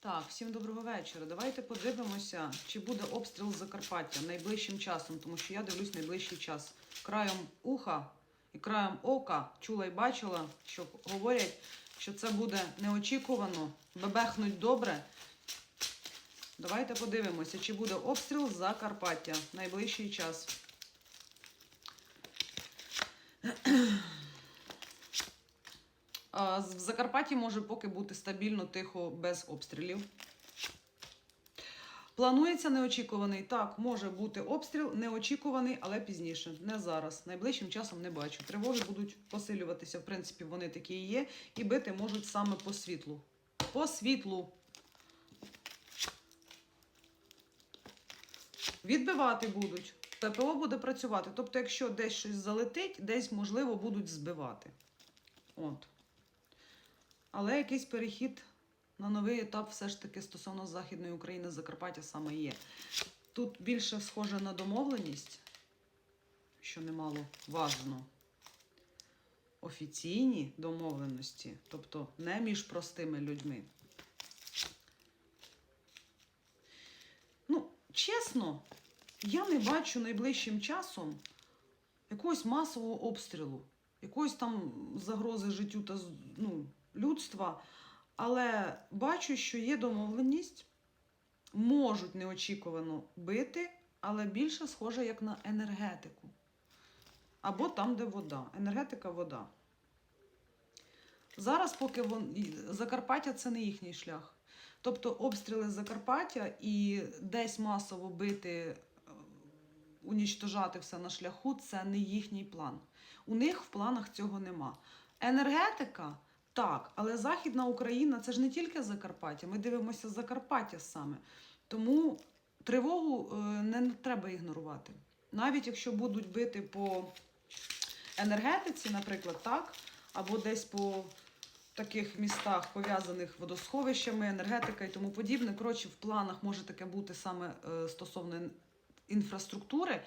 Так, всім доброго вечора. Давайте подивимося, чи буде обстріл Закарпаття найближчим часом, тому що я дивлюсь найближчий час. Краєм уха і краєм ока чула і бачила, що говорять, що це буде неочікувано, бебехнуть добре. Давайте подивимося, чи буде обстріл Закарпаття найближчий час. В Закарпатті може поки бути стабільно, тихо, без обстрілів. Планується неочікуваний. Так, може бути обстріл, неочікуваний, але пізніше. Не зараз. Найближчим часом не бачу. Тривоги будуть посилюватися. В принципі, вони такі і є. І бити можуть саме по світлу. По світлу. Відбивати будуть. ППО буде працювати. Тобто, якщо десь щось залетить, десь, можливо, будуть збивати. От. Але якийсь перехід на новий етап все ж таки стосовно Західної України, Закарпаття саме є. Тут більше схоже на домовленість, що немало важно. Офіційні домовленості, тобто не між простими людьми. Ну, чесно, я не бачу найближчим часом якогось масового обстрілу, якоїсь там загрози життю та ну, людства. Але бачу, що є домовленість, можуть неочікувано бити, але більше схоже як на енергетику. Або там, де вода. Енергетика вода. Зараз, поки вон... Закарпаття це не їхній шлях. Тобто обстріли Закарпаття і десь масово бити, е, унічтожати все на шляху це не їхній план. У них в планах цього нема. Енергетика так, але Західна Україна це ж не тільки Закарпаття. Ми дивимося Закарпаття саме. Тому тривогу е, не треба ігнорувати. Навіть якщо будуть бити по енергетиці, наприклад, так, або десь по таких містах, пов'язаних водосховищами, енергетика і тому подібне. Коротше, в планах може таке бути саме е, стосовно інфраструктури.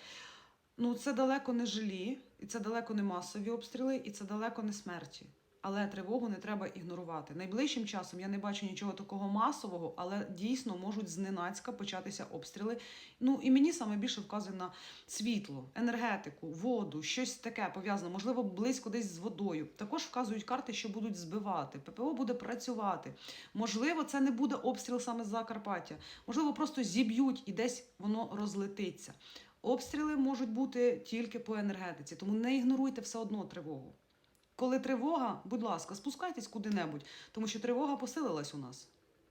Ну, це далеко не жилі, і це далеко не масові обстріли, і це далеко не смерті. Але тривогу не треба ігнорувати. Найближчим часом я не бачу нічого такого масового, але дійсно можуть зненацька початися обстріли. Ну і мені саме більше вказує на світло, енергетику, воду, щось таке пов'язане, можливо, близько десь з водою. Також вказують карти, що будуть збивати. ППО буде працювати. Можливо, це не буде обстріл саме з Закарпаття. Можливо, просто зіб'ють і десь воно розлетиться. Обстріли можуть бути тільки по енергетиці, тому не ігноруйте все одно тривогу. Коли тривога, будь ласка, спускайтесь куди-небудь, тому що тривога посилилась у нас.